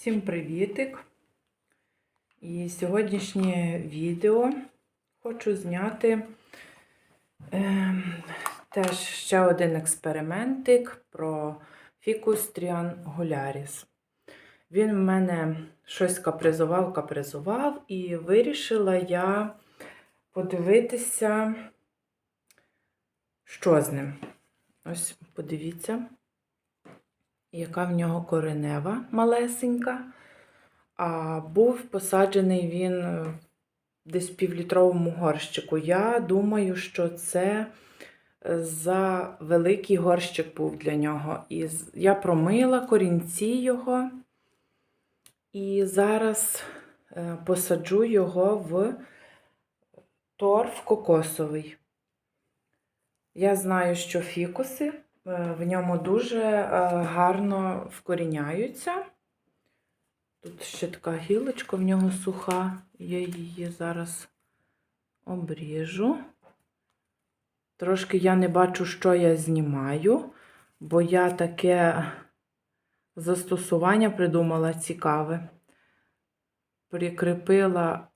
Всім привітик! І сьогоднішнє відео хочу зняти е, теж ще один експериментик про фікус тріангуляріс. Він в мене щось капризував, капризував, і вирішила я подивитися, що з ним. Ось подивіться яка в нього коренева малесенька. А був посаджений він е, десь в півлітровому горщику. Я думаю, що це е, за великий горщик був для нього. І я промила корінці його. І зараз е, посаджу його в торф кокосовий. Я знаю, що фікуси в ньому дуже е, гарно вкоріняються. Тут ще така гілочка в нього суха, я її зараз обріжу. Трошки я не бачу, що я знімаю, бо я таке застосування придумала цікаве. Прикріпила,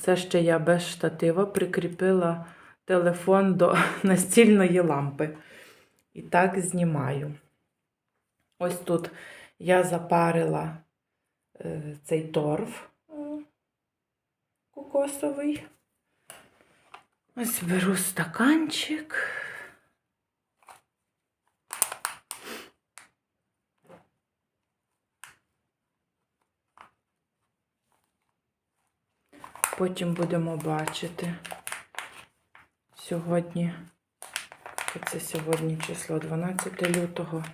це ще я без штатива, прикріпила телефон до настільної лампи. І так знімаю. Ось тут я запарила е, цей торф кокосовий. Ось беру стаканчик. Потім будемо бачити сьогодні. Це сьогодні число 12 лютого.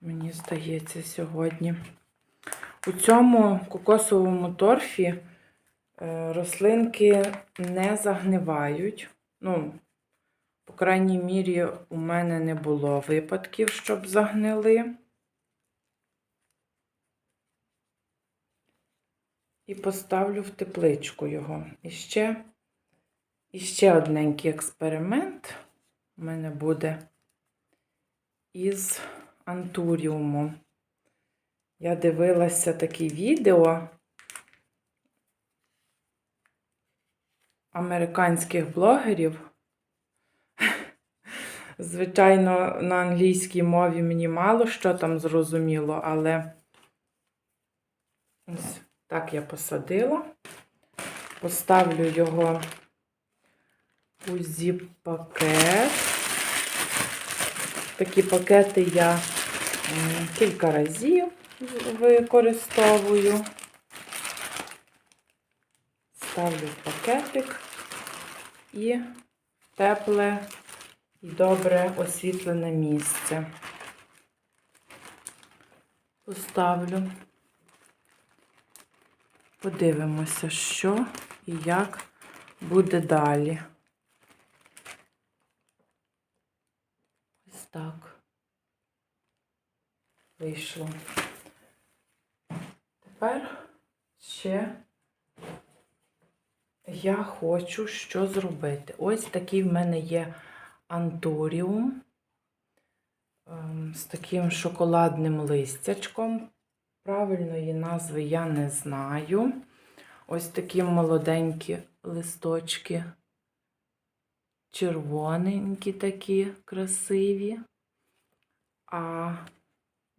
Мені здається, сьогодні. У цьому кокосовому торфі е, рослинки не загнивають. Ну, по крайній мірі, у мене не було випадків, щоб загнили. І поставлю в тепличку його. І ще, і ще одненький експеримент у мене буде із антуріумом. Я дивилася такі відео американських блогерів. Звичайно, на англійській мові мені мало що там зрозуміло, але ось так я посадила. Поставлю його у зіп-пакет. Такі пакети я кілька разів використовую. Ставлю в пакетик і тепле і добре освітлене місце. Поставлю. Подивимося, що і як буде далі. Так вийшло. Тепер ще я хочу що зробити. Ось такий в мене є антуріум ем, з таким шоколадним листячком. Правильної назви я не знаю. Ось такі молоденькі листочки, червоненькі такі красиві, а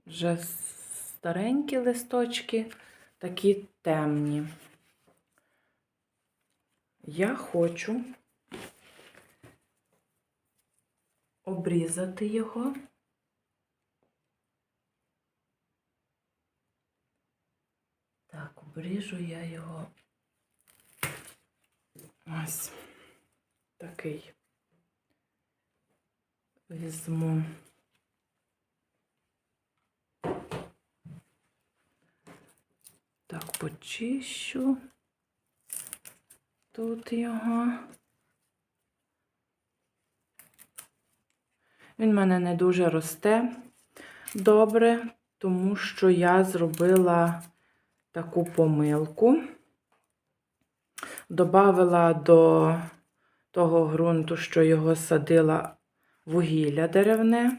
вже старенькі листочки такі темні. Я хочу обрізати його. Так, обріжу я його ось такий. Візьму. Так, почищу тут його. Він в мене не дуже росте добре, тому що я зробила таку помилку. Добавила до того ґрунту, що його садила вугілля деревне.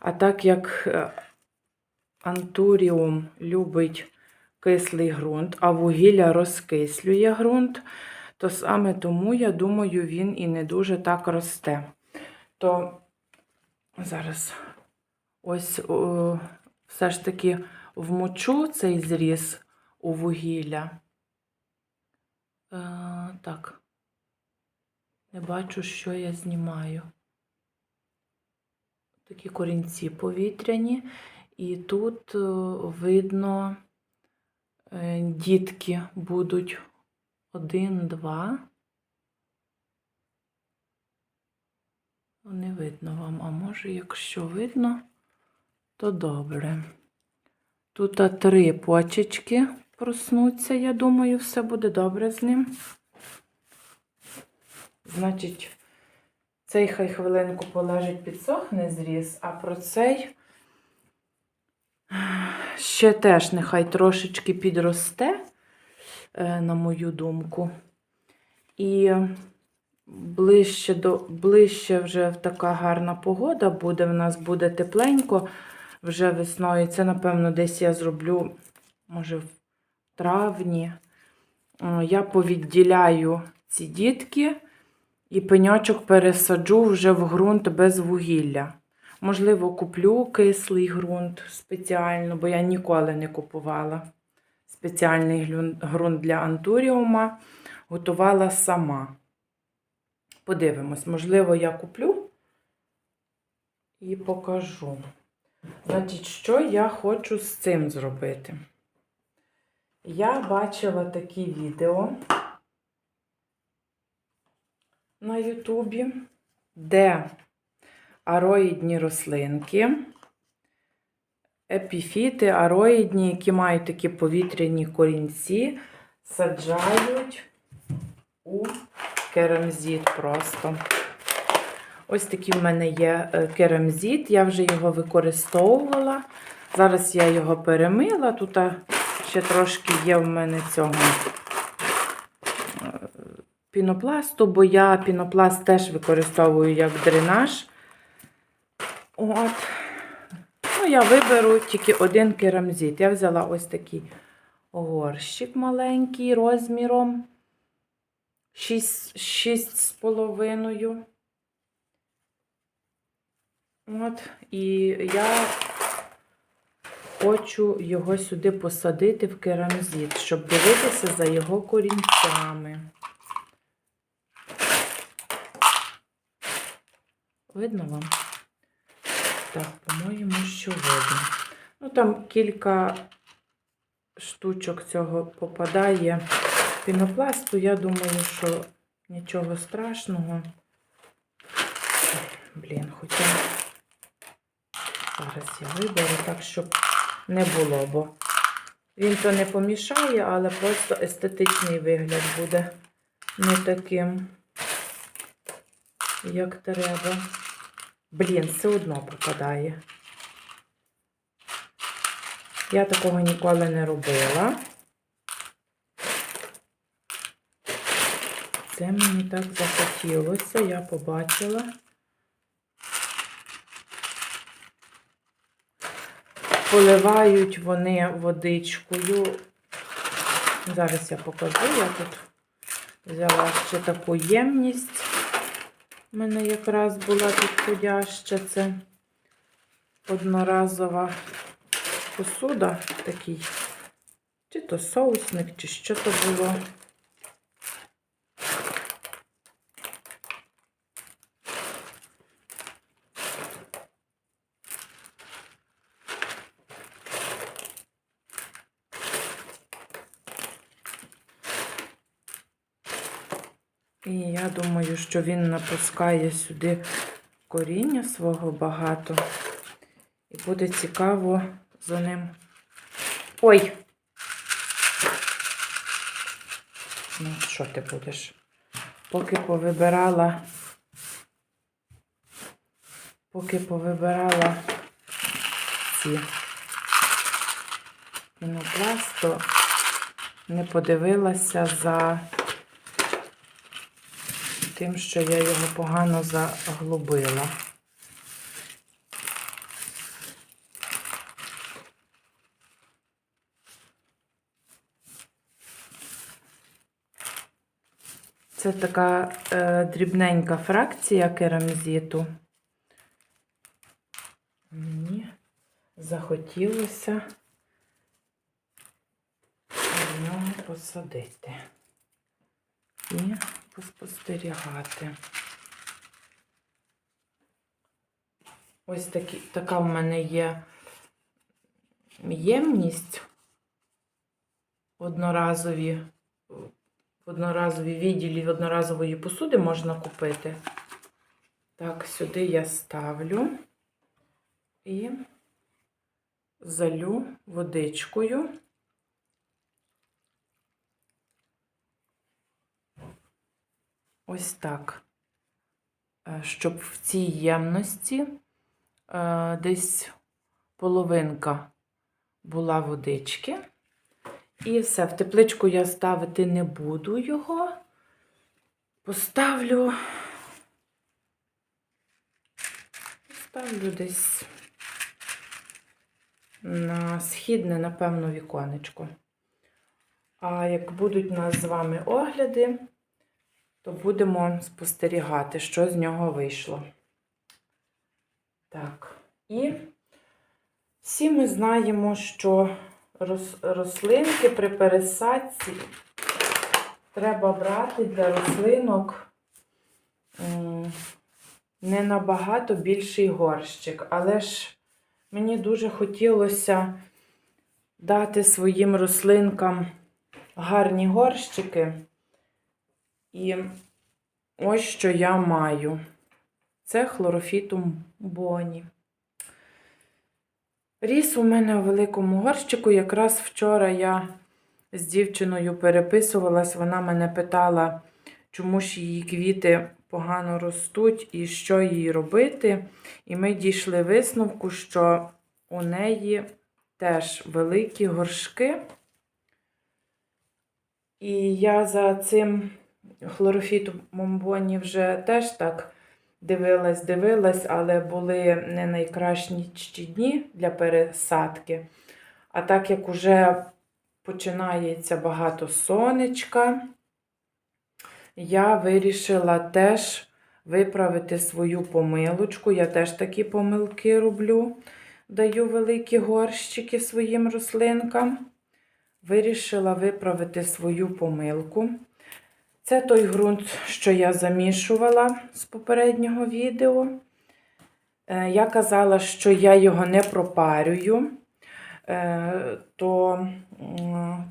А так як е, антуріум любить кислий ґрунт, а вугілля розкислює ґрунт, то саме тому, я думаю, він і не дуже так росте. То зараз ось о, все ж таки вмочу цей зріз у вугілля. Е, так. Не бачу, що я знімаю. Такі корінці повітряні, і тут е, видно е, дітки будуть один, два. Не видно вам, а може, якщо видно, то добре. Тут три почечки проснуться, я думаю, все буде добре з ним. Значить, цей хай хвилинку полежить, підсохне зріз, а про цей ще теж нехай трошечки підросте, е, на мою думку. І ближче, до, ближче вже така гарна погода буде, в нас буде тепленько вже весною. Це, напевно, десь я зроблю, може, в травні. Е, Я повідділяю ці дітки і пеньочок пересаджу вже в ґрунт без вугілля. Можливо, куплю кислий ґрунт спеціально, бо я ніколи не купувала спеціальний ґрунт для антуріума, готувала сама. Подивимось, можливо, я куплю і покажу. Значить, що я хочу з цим зробити? Я бачила такі відео на Ютубі, де ароїдні рослинки, епіфіти, ароїдні, які мають такі повітряні корінці, саджають у керамзит просто. Ось такий в мене є е, керамзит, я вже його використовувала. Зараз я його перемила. Тут ще трошки є в мене цього пінопласту, бо я пінопласт теж використовую як дренаж. От. Ну, я виберу тільки один керамзит. Я взяла ось такий горщик маленький розміром 6,5. От, і я хочу його сюди посадити в керамзит, щоб дивитися за його корінцями. Видно вам? Так, по-моєму, що видно. Ну, там кілька штучок цього попадає пінопласту. Я думаю, що нічого страшного. Блін, хоча зараз я виберу так, щоб не було, бо він то не помішає, але просто естетичний вигляд буде не таким, як треба. Блін, все одно попадає. Я такого ніколи не робила. Це мені так захотілося, я побачила. Поливають вони водичкою. Зараз я покажу, я тут взяла ще таку ємність. У мене якраз була підходяща. Це одноразова посуда такий. Чи то соусник, чи що то було. І я думаю, що він напускає сюди коріння свого багато. І буде цікаво за ним. Ой! Ну, що ти будеш? Поки повибирала, поки повибирала ці пінопласт, то не подивилася за тим, що я його погано заглубила. Це така е, дрібненька фракція керамзіту. Мені захотілося в нього посадити. І поспостерігати. Ось такі, така в мене є ємність одноразові, в одноразові відділі одноразової посуди можна купити. Так, сюди я ставлю і залю водичкою. Ось так. Е, Щоб в цій ємності е, десь половинка була водички. І все, в тепличку я ставити не буду його. Поставлю. Поставлю десь на східне, напевно, віконечко. А як будуть у нас з вами огляди, то будемо спостерігати, що з нього вийшло. Так, і всі ми знаємо, що рос- рослинки при пересадці треба брати для рослинок не набагато більший горщик, але ж мені дуже хотілося дати своїм рослинкам гарні горщики. І ось що я маю. Це хлорофітум боні. Ріс у мене у великому горщику. Якраз вчора я з дівчиною переписувалась, вона мене питала, чому ж її квіти погано ростуть і що їй робити. І ми дійшли висновку, що у неї теж великі горшки. І я за цим хлорофітом бомбоні вже теж так дивилась, дивилась, але були не найкращі дні для пересадки. А так як уже починається багато сонечка, я вирішила теж виправити свою помилочку. Я теж такі помилки роблю, даю великі горщики своїм рослинкам. Вирішила виправити свою помилку. Це той ґрунт, що я замішувала з попереднього відео. Е, Я казала, що я його не пропарюю, Е, то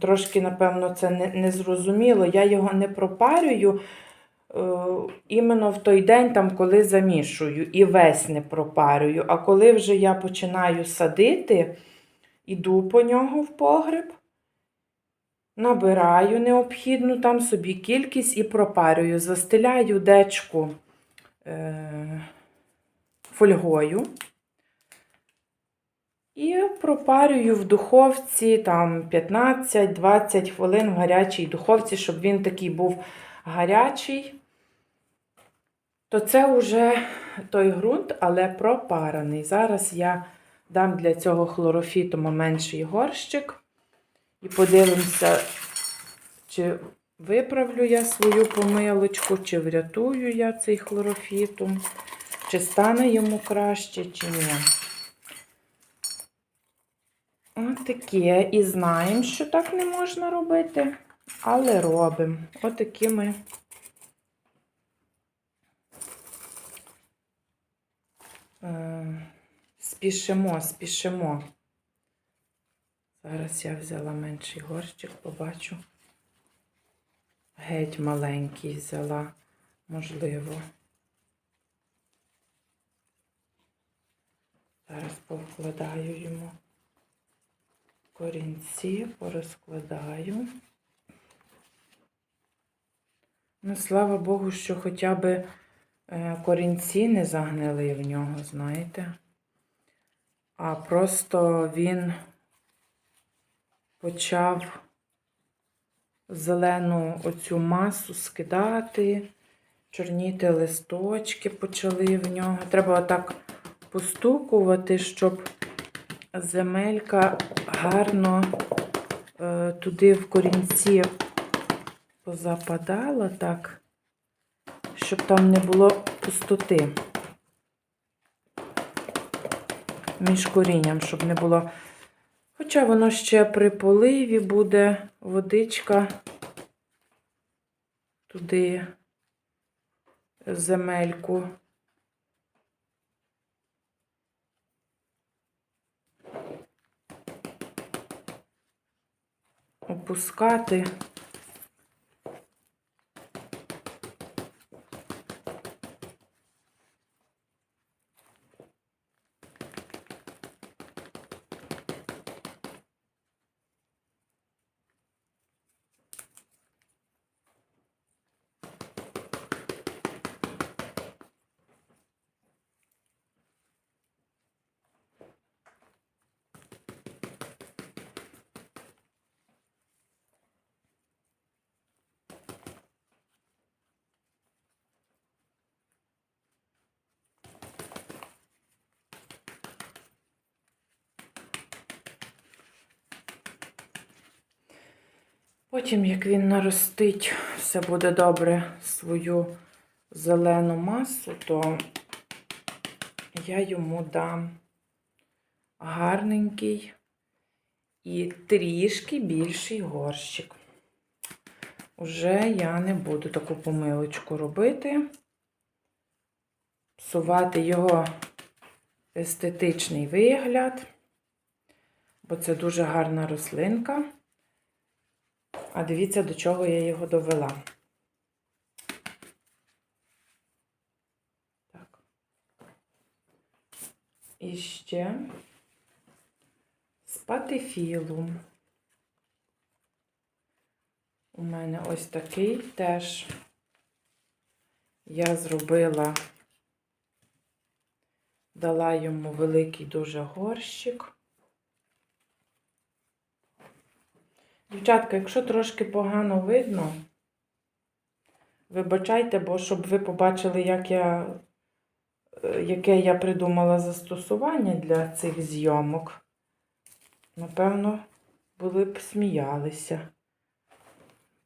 трошки, напевно, це не, не зрозуміло. Я його не пропарюю е, іменно в той день, там, коли замішую, і весь не пропарюю. А коли вже я починаю садити, іду по нього в погреб. Набираю необхідну там собі кількість і пропарюю. Застеляю дечку е, фольгою. І пропарюю в духовці там 15-20 хвилин в гарячій духовці, щоб він такий був гарячий. То це вже той ґрунт, але пропараний. Зараз я дам для цього хлорофітому менший горщик. І подивимося, чи виправлю я свою помилочку, чи врятую я цей хлорофітум, чи стане йому краще, чи ні. Ось таке. І знаємо, що так не можна робити, але робимо. Отакі ми. Е, Спішимо, спішимо. Зараз я взяла менший горщик, побачу. Геть маленький взяла, можливо. Зараз повкладаю йому корінці, порозкладаю. Ну, слава Богу, що хоча б е, корінці не загнили в нього, знаєте. А просто він почав зелену оцю масу скидати, чорніти листочки почали в нього. Треба отак постукувати, щоб земелька гарно е, туди в корінці позападала так. щоб там не було пустоти. Між корінням, щоб не було. Хоча воно ще при поливі буде водичка туди земельку. Опускати. Потім, як він наростить, все буде добре свою зелену масу, то я йому дам гарненький і трішки більший горщик. Уже я не буду таку помилочку робити, псувати його естетичний вигляд, бо це дуже гарна рослинка. А дивіться, до чого я його довела. Так. І ще спатифілум. У мене ось такий теж я зробила, дала йому великий дуже горщик. Дівчатка, якщо трошки погано видно, вибачайте, бо щоб ви побачили, як я, е, яке я придумала застосування для цих зйомок, напевно, були б сміялися.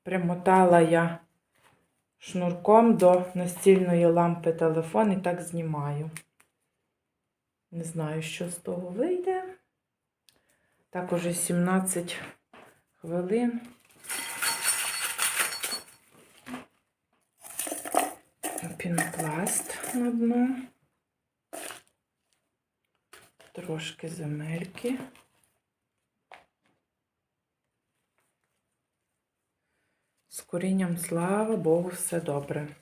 Примотала я шнурком до настільної лампи телефон і так знімаю. Не знаю, що з того вийде. Так уже 17 хвилин. Пінопласт на дно. Трошки земельки. З корінням, слава Богу, все добре.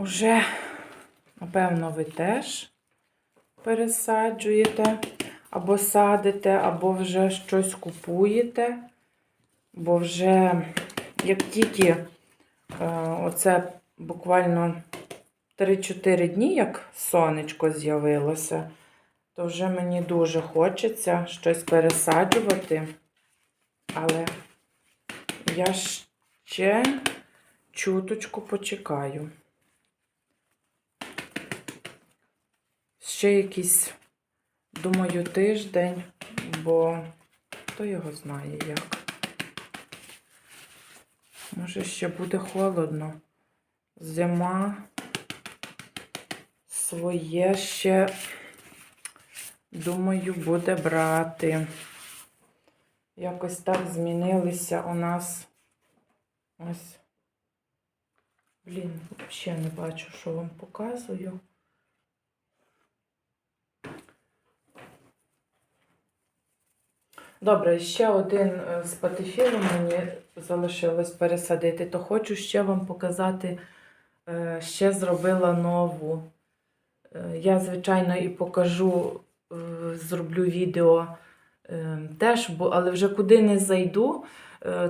Уже, напевно, ви теж пересаджуєте, або садите, або вже щось купуєте. Бо вже, як тільки е, оце буквально 3-4 дні, як сонечко з'явилося, то вже мені дуже хочеться щось пересаджувати. Але я ще чуточку почекаю. Ще якийсь, думаю, тиждень, бо хто його знає як. Може, ще буде холодно. Зима своє ще, думаю, буде брати. Якось так змінилися у нас ось. Блін, взагалі не бачу, що вам показую. Добре, ще один е, з патефілом мені залишилось пересадити, то хочу ще вам показати, е, ще зробила нову. Е, Я, звичайно, і покажу, зроблю відео теж, але вже куди не зайду,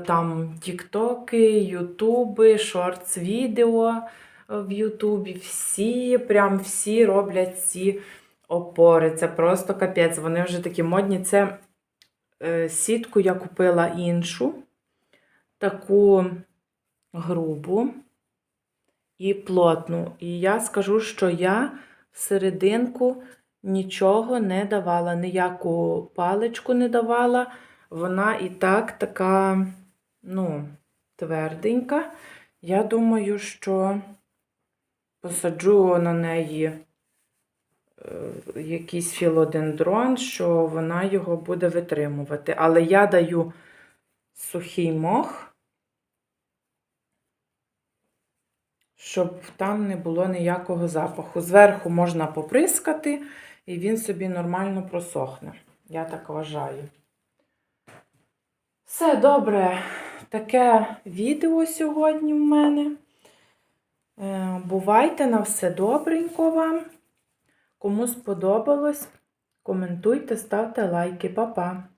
там тіктоки, ютуби, шортс відео в Ютубі. Всі, прям всі роблять ці опори. Це просто капець. Вони вже такі модні. Це сітку я купила іншу, таку грубу і плотну. І я скажу, що я всерединку нічого не давала, ніяку паличку не давала. Вона і так така, ну, тверденька. Я думаю, що посаджу на неї е, якийсь філодендрон, що вона його буде витримувати. Але я даю сухий мох. щоб там не було ніякого запаху. Зверху можна поприскати, і він собі нормально просохне. Я так вважаю. Все добре. Таке відео сьогодні в мене. Е, Бувайте на все добренько вам. Кому сподобалось, коментуйте, ставте лайки, Па-па!